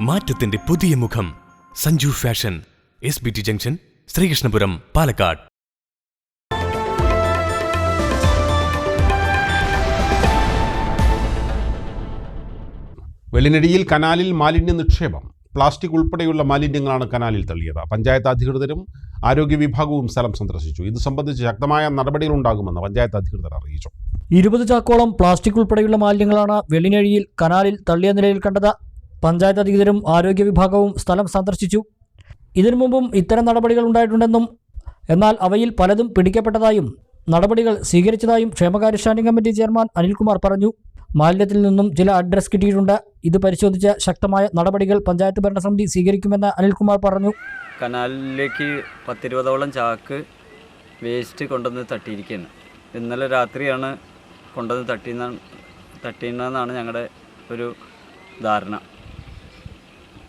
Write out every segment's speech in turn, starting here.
മാറ്റത്തിന്റെ പുതിയ മുഖം. Sanju fashion S B T junction Sreekrishnapuram Palakkad. വെള്ളിനടിയിൽ കനാലിൽ മാലിന്യ നിക്ഷേപം. പ്ലാസ്റ്റിക് ഉൾപ്പെടെയുള്ള മാലിന്യങ്ങളാണ് കനാലിൽ തള്ളിയത്. പഞ്ചായത്ത് അധികൃതരും ആരോഗ്യ വിഭാഗവും സ്ഥലം സന്ദർശിച്ചു. ഇത് സംബന്ധിച്ച് ശക്തമായ നടപടികൾ ഉണ്ടാകുമെന്ന് പഞ്ചായത്ത് അധികൃതർ അറിയിച്ചു. ഇരുപത് ചാക്കോളം പ്ലാസ്റ്റിക് ഉൾപ്പെടെയുള്ള മാലിന്യങ്ങളാണ് വെള്ളിനഴിയിൽ കനാലിൽ തള്ളിയ നിലയിൽ കണ്ടത്. പഞ്ചായത്ത് അധികൃതരും ആരോഗ്യ വിഭാഗവും സ്ഥലം സന്ദർശിച്ചു. ഇതിനു മുമ്പും ഇത്തരം നടപടികൾ ഉണ്ടായിട്ടുണ്ടെന്നും എന്നാൽ അവയിൽ പലതും പിടിക്കപ്പെട്ടതായും നടപടികൾ സ്വീകരിച്ചതായും ക്ഷേമകാര്യ സ്റ്റാൻഡിംഗ് കമ്മിറ്റി ചെയർമാൻ അനിൽകുമാർ പറഞ്ഞു. മാലിന്യത്തിൽ നിന്നും ചില അഡ്രസ് കിട്ടിയിട്ടുണ്ട്. ഇത് പരിശോധിച്ച ശക്തമായ നടപടികൾ പഞ്ചായത്ത് ഭരണസമിതി സ്വീകരിക്കുമെന്ന് അനിൽകുമാർ പറഞ്ഞു. കനാലിലേക്ക് പത്തിരുപതോളം ചാക്ക് വേസ്റ്റ് കൊണ്ടുവന്ന് തട്ടിയിരിക്കുന്നു ഇന്നലെ രാത്രിയാണ് കൊണ്ടുവന്ന് തട്ടിയെന്നാണ് തട്ടിയെന്നാണ് ഞങ്ങളുടെ ഒരു ധാരണ.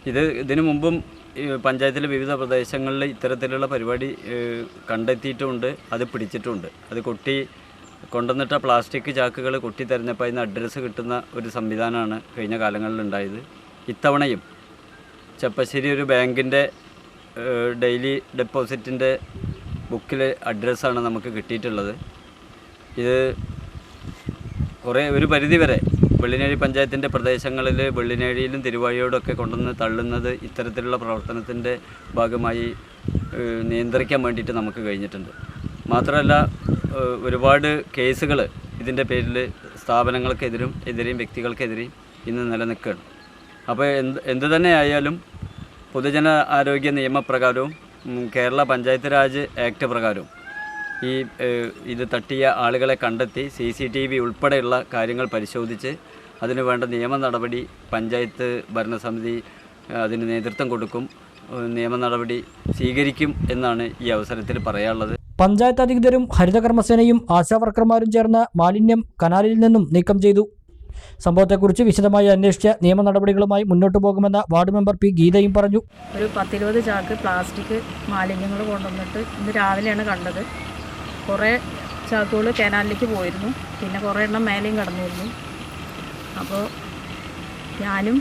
ഇത് ഇതിനു മുമ്പും പഞ്ചായത്തിലെ വിവിധ പ്രദേശങ്ങളിൽ ഇത്തരത്തിലുള്ള പരിപാടി കണ്ടെത്തിയിട്ടുമുണ്ട് അത് പിടിച്ചിട്ടുമുണ്ട് അത് കൊട്ടി കൊണ്ടുവന്നിട്ട പ്ലാസ്റ്റിക് ചാക്കുകൾ കൊട്ടി തെരഞ്ഞപ്പോൾ അതിന് അഡ്രസ്സ് കിട്ടുന്ന ഒരു സംവിധാനമാണ് കഴിഞ്ഞ കാലങ്ങളിൽ ഉണ്ടായത്. ഇത്തവണയും ചെപ്പശ്ശേരി ഒരു ബാങ്കിന്റെ ഡെയിലി ഡെപ്പോസിറ്റിന്റെ ബുക്കിൽ അഡ്രസ്സാണ് നമുക്ക് കിട്ടിയിട്ടുള്ളത്. ഇത് കുറേ ഒരു പരിധി വരെ വെള്ളിനേഴി പഞ്ചായത്തിന്റെ പ്രദേശങ്ങളിൽ വെള്ളിനേഴിയിലും തിരുവാഴിയോടൊക്കെ കൊണ്ടുവന്ന് തള്ളുന്നത് ഇത്തരത്തിലുള്ള പ്രവർത്തനത്തിന്റെ ഭാഗമായി നിയന്ത്രിക്കാൻ വേണ്ടിയിട്ട് നമുക്ക് കഴിഞ്ഞിട്ടുണ്ട്. മാത്രമല്ല ഒരുപാട് കേസുകൾ ഇതിന്റെ പേരിൽ സ്ഥാപനങ്ങൾക്കെതിരും എതിരെയും വ്യക്തികൾക്കെതിരെയും ഇന്ന് നിലനിൽക്കുകയാണ്. അപ്പോൾ എന്ത് എന്ത് തന്നെ ആയാലും പൊതുജന ആരോഗ്യ നിയമപ്രകാരവും കേരള പഞ്ചായത്ത് രാജ് ആക്ട് പ്രകാരവും ഈ ഇത് തട്ടിയ ആളുകളെ കണ്ടെത്തി സി സി ടി വി ഉൾപ്പെടെയുള്ള കാര്യങ്ങൾ പരിശോധിച്ച് അതിനു വേണ്ട നിയമ നടപടി പഞ്ചായത്ത് ഭരണസമിതി അതിന് നേതൃത്വം കൊടുക്കും. നിയമ നടപടി സ്വീകരിക്കും എന്നാണ് ഈ അവസരത്തിൽ പറയാനുള്ളത്. പഞ്ചായത്ത് അധികൃതരും ഹരിതകർമ്മസേനയും ആശാവർക്കർമാരും ചേർന്ന് മാലിന്യം കനാലിൽ നിന്നും നീക്കം ചെയ്തു. സംഭവത്തെക്കുറിച്ച് വിശദമായി അന്വേഷിച്ച് നിയമ നടപടികളുമായി മുന്നോട്ട് പോകുമെന്ന് വാർഡ് മെമ്പർ പി ഗീതയും പറഞ്ഞു. ഒരു പത്തിരുപത് ചാക്ക് പ്ലാസ്റ്റിക് മാലിന്യങ്ങൾ കൊണ്ടുവന്നിട്ട് ഇന്ന് രാവിലെയാണ് കണ്ടത്. കുറേ ചാക്കുകൾ കനാലിലേക്ക് പോയിരുന്നു. പിന്നെ കുറേ എണ്ണം മേലെയും കടന്നിരുന്നു. അപ്പോൾ ഞാനും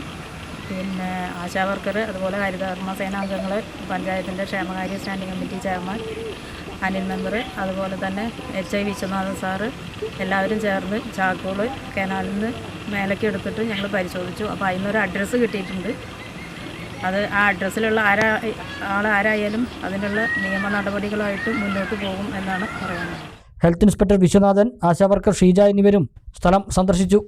പിന്നെ ആശാവർക്കർ അതുപോലെ ഹരിതകർമ്മ സേനാംഗങ്ങൾ പഞ്ചായത്തിന്റെ ക്ഷേമകാര്യ standing committee chairman Anil member അതുപോലെ തന്നെ എച്ച് ഐ വിശ്വനാഥൻ സാറ് എല്ലാവരും ചേർന്ന് ചാക്കുകൾ കനാലിൽ നിന്ന് മേലേക്ക് എടുത്തിട്ട് ഞങ്ങൾ പരിശോധിച്ചു. അപ്പോൾ അതിനൊരു അഡ്രസ്സ് കിട്ടിയിട്ടുണ്ട്. അത് ആ അഡ്രസ്സിലുള്ള ആരാ ആൾ ആരായാലും അതിനുള്ള നിയമ നടപടികളുമായിട്ട് മുന്നോട്ട് പോകും എന്നാണ് പറയുന്നത്. Health inspector Viswanathan ASHA worker Sheeja എന്നിവരും സ്ഥലം സന്ദർശിച്ചു.